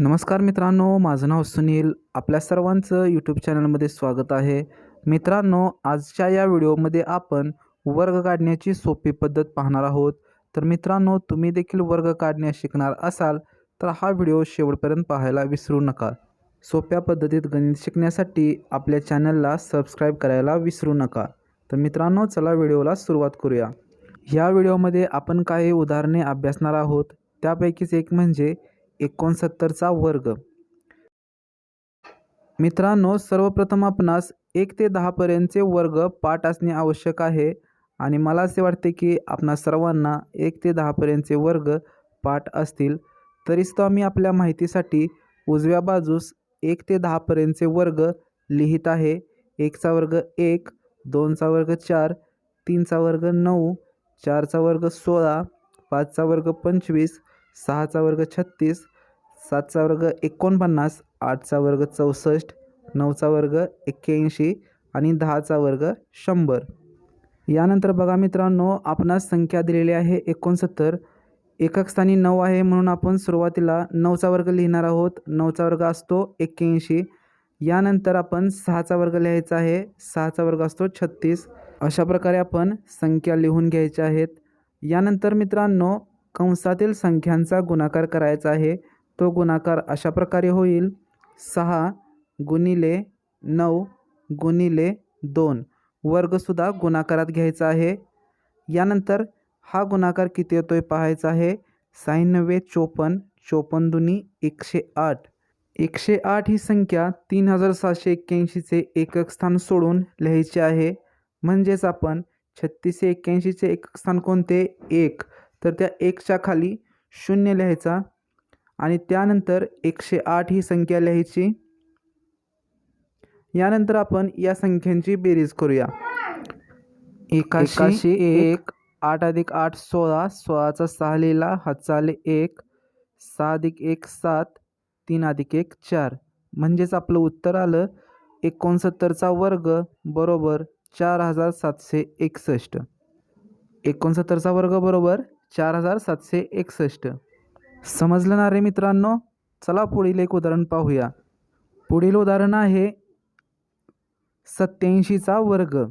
नमस्कार मित्रांनो माझं नाव सुनील. आपल्या सर्वांचं यूट्यूब चॅनलमध्ये स्वागत आहे. मित्रांनो आजच्या या व्हिडिओमध्ये आपण वर्ग काढण्याची सोपी पद्धत पाहणार आहोत. तर मित्रांनो तुम्ही देखील वर्ग काढण्यास शिकणार असाल तर हा व्हिडिओ शेवटपर्यंत पाहायला विसरू नका. सोप्या पद्धतीत गणित शिकण्यासाठी आपल्या चॅनलला सबस्क्राईब करायला विसरू नका. तर मित्रांनो चला व्हिडिओला सुरुवात करूया. ह्या व्हिडिओमध्ये आपण काही उदाहरणे अभ्यासणार आहोत. त्यापैकीच एक म्हणजे एकोणसत्तरचा वर्ग. मित्रांनो सर्वप्रथम आपणास एक ते दहापर्यंतचे वर्ग पाठ असणे आवश्यक आहे आणि मला असे वाटते की आपणा सर्वांना एक ते दहापर्यंतचे वर्ग पाठ असतील. तरीसुद्धा मी आपल्या माहितीसाठी उजव्या बाजूस एक ते दहापर्यंतचे वर्ग लिहित आहे. एकचा वर्ग एक दोनचा वर्ग चार तीनचा वर्ग नऊ चारचा वर्ग सोळा पाचचा वर्ग पंचवीस सहाचा वर्ग छत्तीस सातचा वर्ग एकोणपन्नास आठचा वर्ग चौसष्ट नऊचा वर्ग एक्क्याऐंशी आणि दहाचा वर्ग शंभर. यानंतर बघा मित्रांनो आपणास संख्या दिलेली आहे एकोणसत्तर. एकक स्थानी नऊ आहे म्हणून आपण सुरुवातीला नऊचा वर्ग लिहिणार आहोत. नऊचा वर्ग असतो एक्क्याऐंशी. यानंतर आपण सहाचा वर्ग लिहायचा आहे. सहाचा वर्ग असतो छत्तीस. अशा प्रकारे आपण संख्या लिहून घ्यायच्या आहेत. यानंतर मित्रांनो कंसातील संख्यांचा गुणाकार करायचा आहे. तो गुणाकार अशा प्रकारे होईल. सहा गुणिले नऊ गुणिले दोन वर्गसुद्धा गुणाकारात घ्यायचा आहे. यानंतर हा गुणाकार किती येतो आहे पाहायचा आहे. साईनव्वे चोपन्न चोपन्न दुनी एकशे आठ. एकशे आठ ही संख्या तीन हजार सातशे एक्क्याऐंशीचे एकक स्थान सोडून लिहायचे आहे. म्हणजेच आपण छत्तीसशे एक्क्याऐंशीचे एकक स्थान कोणते? एक. तर त्या एकच्या खाली शून्य लिहायचा. आणि त्यानंतर एकशे आठ ही संख्या लिहायची. यानंतर आपण या संख्यांची बेरीज करूया. एकाशी एक आठ अधिक आठ सोळा सोळाचा सहा लिहिला हातचा एक सहा अधिक एक सात तीन अधिक एक चार. म्हणजेच आपलं उत्तर आलं एकोणसत्तरचा वर्ग बरोबर चार हजार सातशे एकसष्ट. एकोणसत्तरचा वर्ग बरोबर चार हजार सातशे एकसष्ट. समजलं ना रे मित्रांनो? चला पुढील एक उदाहरण पाहूया. पुढील उदाहरण आहे सत्याऐंशीचा वर्ग.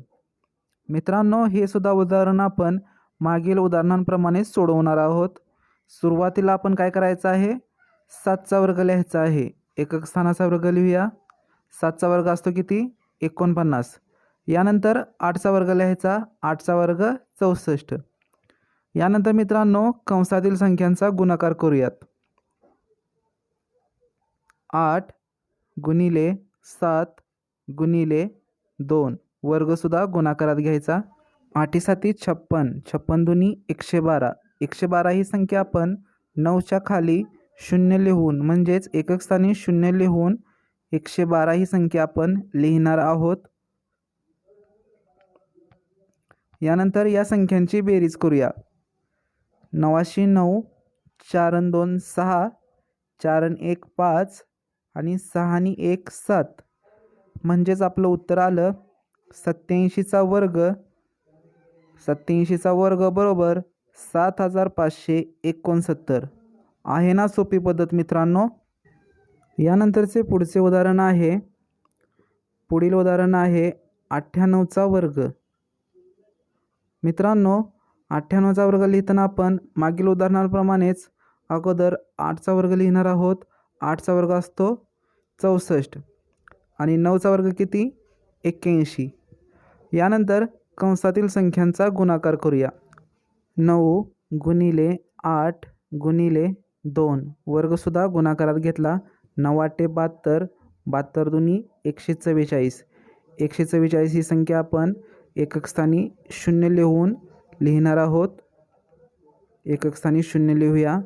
मित्रांनो हे सुद्धा उदाहरण आपण मागील उदाहरणांप्रमाणे सोडवणार आहोत. सुरुवातीला आपण काय करायचं आहे? सातचा वर्ग लिहायचा आहे. एकक स्थानाचा वर्ग लिहूया. सातचा वर्ग असतो किती? एकोणपन्नास. यानंतर आठचा वर्ग लिहायचा. आठचा वर्ग चौसष्ट. यानंतर मित्रांनो कंसातील संख्यांचा गुणाकार करूयात. आठ गुणिले सात गुणिले दोन वर्गसुद्धा गुणाकारात घ्यायचा. आठीसाठी छप्पन छप्पन दुनी एकशे बारा. एकशे बारा ही संख्या आपण नऊच्या खाली शून्य लिहून म्हणजेच एकक स्थानी शून्य लिहून एकशे बारा ही संख्या आपण लिहिणार आहोत. यानंतर या संख्यांची बेरीज करूया. नवाशे नऊ चारन दोन सहा चारण एक पाच आणि सहानी एक सात. म्हणजेच आपलं उत्तर आलं सत्याऐंशीचा वर्ग. सत्याऐंशीचा वर्ग बरोबर सात हजार पाचशे एकोणसत्तर. आहे ना सोपी पद्धत मित्रांनो? यानंतरचे पुढचे उदाहरण आहे. पुढील उदाहरण आहे अठ्ठ्याण्णवचा वर्ग. मित्रांनो अठ्ठ्याण्णवचा वर्ग लिहिताना आपण मागील उदाहरणाप्रमाणेच अगोदर आठचा वर्ग लिहिणार आहोत. आठचा वर्ग असतो चौसष्ट. आणि नऊचा वर्ग किती? एक्क्याऐंशी. यानंतर कंसातील संख्यांचा गुणाकार करूया. नऊ गुणिले आठ गुणिले दोन. वर्गसुद्धा गुणाकारात घेतला. नऊ ते बहात्तर. बहात्तर दुनी एकशे चव्वेचाळीस. एकशे चव्वेचाळीस ही संख्या आपण एकक स्थानी शून्य लिहून लिहिणार आहोत. एकक स्थानी शून्य लिहूया.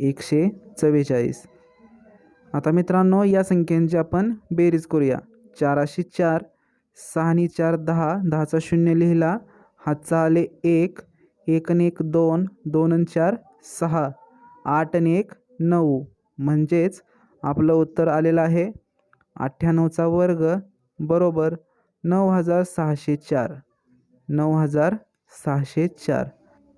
एकशे चव्वेचाळीस. आता मित्रांनो या संख्यांची आपण बेरीज करूया. चाराशे चार सहानी चार दहा दहाचा शून्य लिहिला. हातचा आले एक एक आणि एक दोन दोन आणि चार सहा आठ आणि एक नऊ. म्हणजेच आपलं उत्तर आलेलं आहे अठ्ठ्याण्णवचा वर्ग बरोबर नऊ हजार सहाशे चार. नऊ हजार सहाशे चार.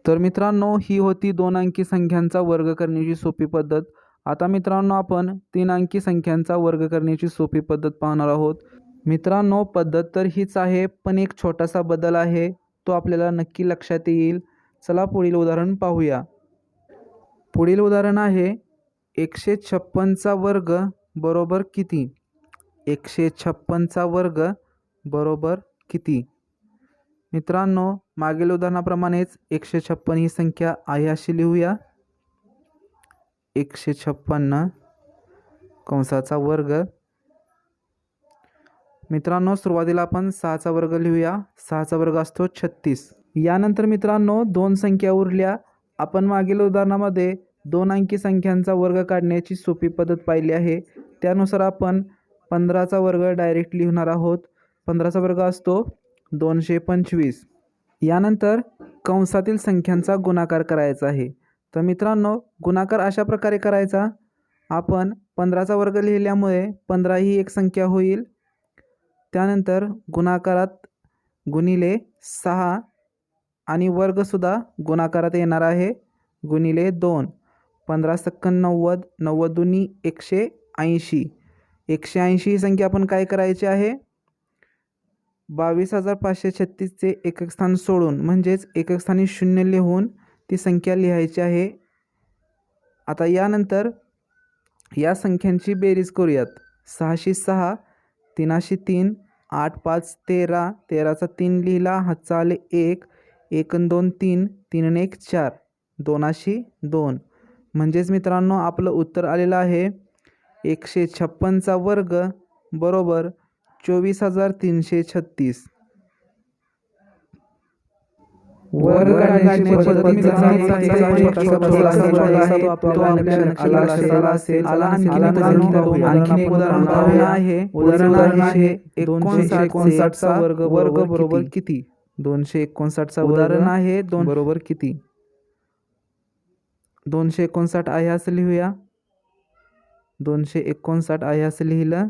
तर मित्रांनो ही होती दोन अंकी संख्यांचा वर्ग करण्याची सोपी पद्धत. आता मित्रांनो आपण तीन अंकी संख्यांचा वर्ग करण्याची सोपी पद्धत पाहणार आहोत. मित्रांनो पद्धत तर हीच आहे पण एक छोटासा बदल आहे तो आपल्याला नक्की लक्षात येईल. चला पुढील उदाहरण पाहूया. पुढील उदाहरण आहे एकशे छप्पनचा वर्ग बरोबर किती? एकशे छप्पनचा वर्ग बरोबर किती? मित्रांनो मागील उदाहरणाप्रमाणेच एकशे छप्पन ही संख्या आहे अशी लिहूया. एकशे छप्पन्न कंसाचा वर्ग. मित्रांनो सुरुवातीला आपण सहाचा वर्ग लिहूया. सहाचा वर्ग असतो छत्तीस. यानंतर मित्रांनो दोन संख्या उरल्या. आपण मागील उदाहरणामध्ये दोन अंकी संख्यांचा वर्ग काढण्याची सोपी पद्धत पाहिली आहे. त्यानुसार आपण पंधराचा वर्ग डायरेक्ट लिहिणार आहोत. पंधराचा वर्ग असतो दोनशे पंचवीस. यानंतर कंसातील संख्यांचा गुणाकार करायचा आहे. तर मित्रांनो गुणाकार अशा प्रकारे करायचा. आपण पंधराचा वर्ग लिहिल्यामुळे पंधरा ही एक संख्या होईल. त्यानंतर गुणाकारात गुणिले सहा आणि वर्गसुद्धा गुणाकारात येणार आहे. गुणिले दोन. पंधरा सक्कन नव्वद नव्वद दुनी एकशे ऐंशी. एकशे ऐंशी ही संख्या आपण काय करायची आहे? बावीस हजार पाचशे छत्तीसचे एकक स्थान सोडून म्हणजेच एकक स्थानी शून्य लिहून ती संख्या लिहायची आहे. आता यानंतर या संख्यांची बेरीज करूयात. सहाशे सहा तीनाशे तीन आठ पाच तेरा तेराचा तीन लिहिला हातचा आले एक एकन दोन तीन तीन एक चार दोनाशी दोन. म्हणजेच मित्रांनो आपलं उत्तर आलेलं आहे एकशे छप्पनचा वर्ग बरोबर. चोवीस हजार तीनशे छत्तीस वर्ग एकोणसाठ बरोबर किती दोनशे एकोणसाठचा उदाहरण आहे दोन बरोबर किती दोनशे एकोणसाठ आहे असं लिहूया दोनशे एकोणसाठ आहे असं लिहिलं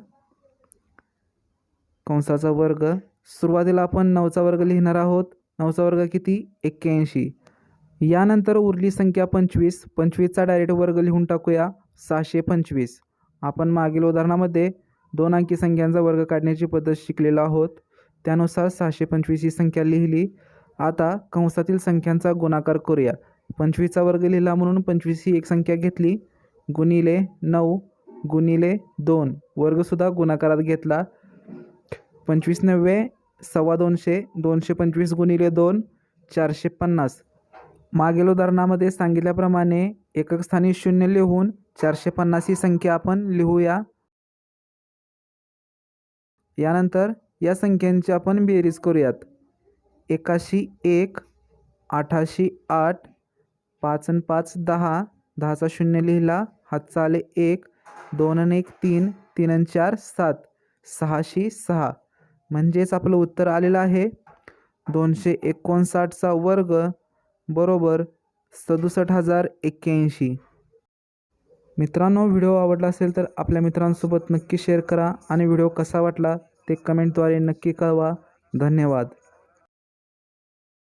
कंसाचा वर्ग. सुरुवातीला आपण नऊचा वर्ग लिहिणार आहोत. नऊचा वर्ग किती? एक्क्याऐंशी. यानंतर उरली संख्या पंचवीस. पंचवीसचा डायरेक्ट वर्ग लिहून टाकूया. सहाशे पंचवीस. आपण मागील उदाहरणामध्ये दोन अंकी संख्यांचा वर्ग काढण्याची पद्धत शिकलेलो आहोत. त्यानुसार सहाशे पंचवीस ही संख्या लिहिली. आता कंसातील संख्यांचा गुणाकार करूया. पंचवीसचा वर्ग लिहिला म्हणून पंचवीस ही एक संख्या घेतली. गुणिले नऊ गुणिले दोन. वर्गसुद्धा गुणाकारात घेतला. पंचवीस नव्वे सव्वा दोनशे दोनशे पंचवीस गुणिले दोन चारशे पन्नास. मागील उदाहरणामध्ये सांगितल्याप्रमाणे एकक स्थानी शून्य लिहून चारशे पन्नास ही संख्या आपण लिहूया. यानंतर या संख्यांची आपण बेरीज करूयात. एकाशी एक आठाशी आठ पाच आणि पाच दहा दहाचा शून्य लिहिला हातचा आले एक दोन आणि एक तीन तीन आणि चार सात सहाशी सहा. म्हणजेच आपलं उत्तर आलेलं आहे. दोनशे एकोणसाठचा वर्ग बरोबर सदुसष्ट हजार एक्क्याऐंशी. मित्रांनो व्हिडिओ आवडला असेल तर आपल्या मित्रांसोबत नक्की शेअर करा आणि व्हिडिओ कसा वाटला ते कमेंटद्वारे नक्की कळवा. धन्यवाद.